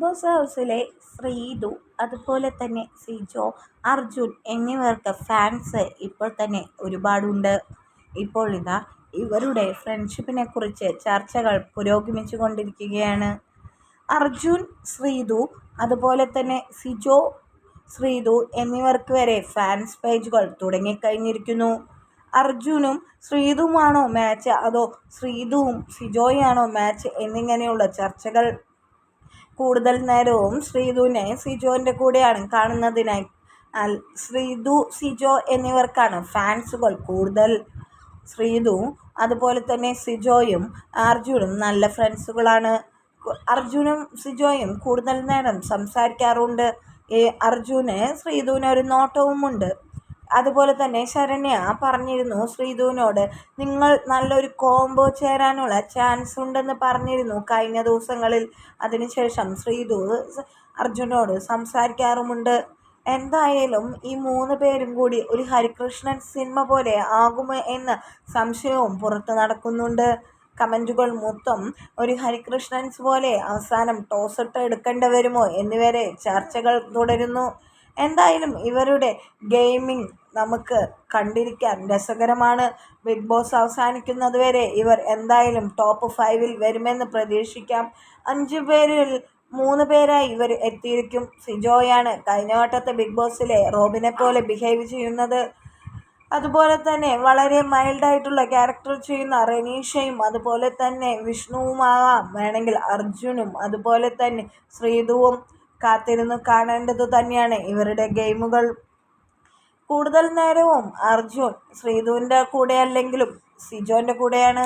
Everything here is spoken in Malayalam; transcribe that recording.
ബോസ് ഹൗസിലെ ശ്രീതു അതുപോലെ തന്നെ സിജോ അർജുൻ എന്നിവർക്ക് ഫാൻസ് ഇപ്പോൾ തന്നെ ഒരുപാടുണ്ട്. ഇപ്പോൾ ഇതാ ഇവരുടെ ഫ്രണ്ട്ഷിപ്പിനെ കുറിച്ച് ചർച്ചകൾ പുരോഗമിച്ചു കൊണ്ടിരിക്കുകയാണ്. അർജുൻ ശ്രീതു അതുപോലെ തന്നെ സിജോ ശ്രീതു എന്നിവർക്ക് വരെ ഫാൻസ് പേജുകൾ തുടങ്ങിക്കഴിഞ്ഞിരിക്കുന്നു. അർജുനും ശ്രീതുമാണോ മാച്ച് അതോ ശ്രീതുവും സിജോയാണോ മാച്ച് എന്നിങ്ങനെയുള്ള ചർച്ചകൾ. കൂടുതൽ നേരവും ശ്രീതുവിനെ സിജോന്റെ കൂടെയാണ് കാണുന്നതിനായി. ശ്രീതു സിജോ എന്നിവർക്കാണ് ഫാൻസുകൾ കൂടുതൽ. ശ്രീതു അതുപോലെ തന്നെ സിജോയും അർജുനും നല്ല ഫ്രണ്ട്സുകളാണ്. അർജുനും സിജോയും കൂടുതൽ നേരം സംസാരിക്കാറുണ്ട്. അർജുന് ശ്രീതുവിന് ഒരു നോട്ടവുമുണ്ട്. അതുപോലെ തന്നെ ശരണ്യ പറഞ്ഞിരുന്നു ശ്രീധുവിനോട് നിങ്ങൾ നല്ലൊരു കോംബോ ചേരാനുള്ള ചാൻസ് ഉണ്ടെന്ന് പറഞ്ഞിരുന്നു കഴിഞ്ഞ ദിവസങ്ങളിൽ. അതിനുശേഷം ശ്രീധു അർജുനോട് സംസാരിക്കാറുമുണ്ട്. എന്തായാലും ഈ മൂന്ന് പേരും കൂടി ഒരു ഹരികൃഷ്ണൻ സിനിമ പോലെ ആകുമോ എന്ന സംശയവും പുറത്തു നടക്കുന്നുണ്ട്. കമന്റുകൾ മൊത്തം ഒരു ഹരികൃഷ്ണൻസ് പോലെ അവസാനം ടോസിട്ട് എടുക്കേണ്ടി വരുമോ എന്നിവരെ ചർച്ചകൾ തുടരുന്നു. എന്തായാലും ഇവരുടെ ഗെയിമിംഗ് നമുക്ക് കണ്ടിരിക്കാൻ രസകരമാണ്. ബിഗ് ബോസ് അവസാനിക്കുന്നത് വരെ ഇവർ എന്തായാലും ടോപ്പ് ഫൈവിൽ വരുമെന്ന് പ്രതീക്ഷിക്കാം. അഞ്ച് പേരിൽ മൂന്ന് പേരായി ഇവർ എത്തിയിരിക്കും. സിജോയാണ് കഴിഞ്ഞ വട്ടത്തെ ബിഗ് ബോസിലെ റോബിനെ പോലെ ബിഹേവ് ചെയ്യുന്നത്. അതുപോലെ തന്നെ വളരെ മൈൽഡായിട്ടുള്ള ക്യാരക്ടർ ചെയ്യുന്ന റനീഷയും അതുപോലെ തന്നെ വിഷ്ണുവുമാകാം. വേണമെങ്കിൽ അർജുനും അതുപോലെ തന്നെ ശ്രീധുവും കാത്തിരുന്ന് കാണേണ്ടത് തന്നെയാണ്. ഇവരുടെ ഗെയിമുകൾ കൂടുതൽ നേരവും അർജുൻ ശ്രീധുവിന്റെ കൂടെ അല്ലെങ്കിലും സിജോന്റെ കൂടെയാണ്